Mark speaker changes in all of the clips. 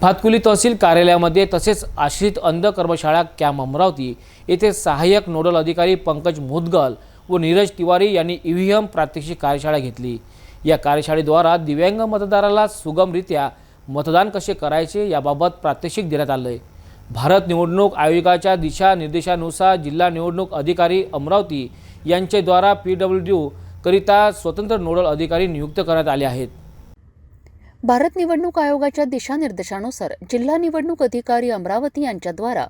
Speaker 1: भातकुली तहसील कार्यालयामध्ये तसेच आश्रित अंध कर्मशाळा कॅम्प अमरावती येथे सहाय्यक नोडल अधिकारी पंकज मुदगल व नीरज तिवारी यांनी ई व्ही एम प्रात्यक्षिक कार्यशाळा घेतली. या कार्यशाळेद्वारा दिव्यांग मतदाराला सुगमरित्या मतदान कसे करायचे याबाबत प्रात्यक्षिक देण्यात आलं आहे भारत निवडणूक आयोगाच्या दिशानिर्देशानुसार जिल्हा निवडणूक अधिकारी अमरावती यांच्याद्वारा पी डब्ल्यू डी करिता स्वतंत्र नोडल अधिकारी नियुक्त करण्यात आले आहेत.
Speaker 2: भारत निवडणूक आयोगाच्या दिशानिर्देशानुसार जिल्हा निवडणूक अधिकारी अमरावती यांच्याद्वारा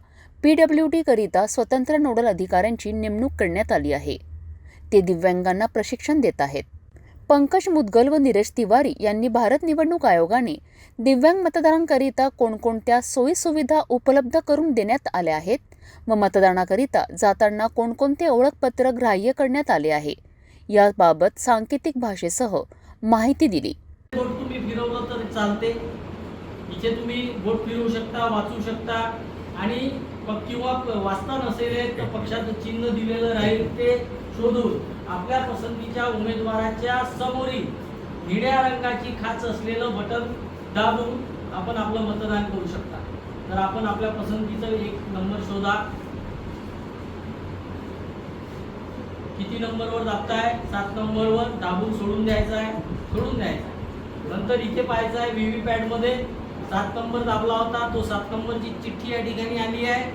Speaker 2: पीडब्ल्यू डब्ल्यू डीकरिता स्वतंत्र नोडल अधिकाऱ्यांची नेमणूक करण्यात आली आहे. ते दिव्यांगांना प्रशिक्षण देत आहेत. पंकज मुदगल व नीरज तिवारी यांनी भारत निवडणूक आयोगाने दिव्यांग मतदारांकरिता कोणकोणत्या सोयीसुविधा उपलब्ध करून देण्यात आल्या आहेत व मतदानाकरिता जाताना कोणकोणते ओळखपत्र ग्राह्य करण्यात आले आहे याबाबत सांकेतिक भाषेसह माहिती दिली.
Speaker 3: फिरवलं तर चालते. इथे तुम्ही बोट फिरवू शकता वाचू शकता. आणि किंवा वाचता नसेल तर पक्षाचं चिन्ह दिलेलं राहील ते शोधून आपल्या पसंतीच्या उमेदवाराच्या समोरील निळ्या रंगाची खाच असलेलं बटन दाबून आपण आपलं मतदान करू शकता. तर आपण आपल्या पसंतीचं एक नंबर शोधा. किती नंबरवर दाबताय? सात नंबरवर दाबून सोडून द्यायचा आहे? सोडून द्यायचा आहे. नंतर इथे पाहायचं आहे व्ही व्ही मध्ये सात नंबर दाबला होता. तो सात नंबरची चिठ्ठी या ठिकाणी आली आहे.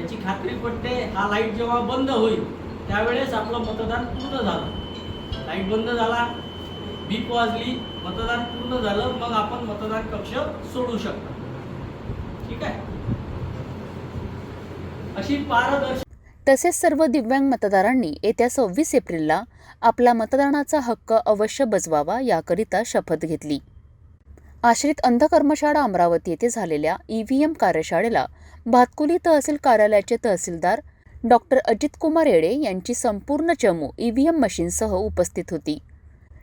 Speaker 3: याची खात्री पटते हा लाइट जेव्हा बंद होईल त्यावेळेस आपलं मतदान पूर्ण झालं. लाइट बंद झाला बीप वाजली मतदान पूर्ण झालं मग आपण मतदान कक्ष सोडू शकतो. ठीक आहे? अशी पारदर्शक
Speaker 2: तसेच सर्व दिव्यांग मतदारांनी येत्या सव्वीस एप्रिलला आपला मतदानाचा हक्क अवश्य बजवावा याकरिता शपथ घेतली. आश्रित अंध कर्मशाळा अमरावती येथे झालेल्या ई व्ही एम कार्यशाळेला भातकुली तहसील कार्यालयाचे तहसीलदार डॉक्टर अजितकुमार येडे यांची संपूर्ण चमू ई व्ही एम मशीनसह उपस्थित होती.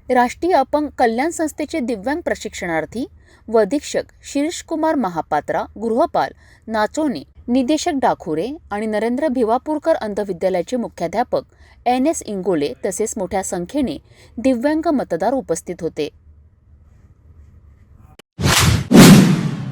Speaker 2: राष्ट्रीय अपंग कल्याण संस्थेचे दिव्यांग प्रशिक्षणार्थी व अधीक्षक शिरीषकुमार महापात्रा गृहपाल नाचोने निदेशक डाखुरे आणि नरेंद्र भिवापूरकर अंधविद्यालयाचे मुख्याध्यापक एन एस इंगोले तसेच मोठ्या संख्येने दिव्यांग मतदार उपस्थित होते.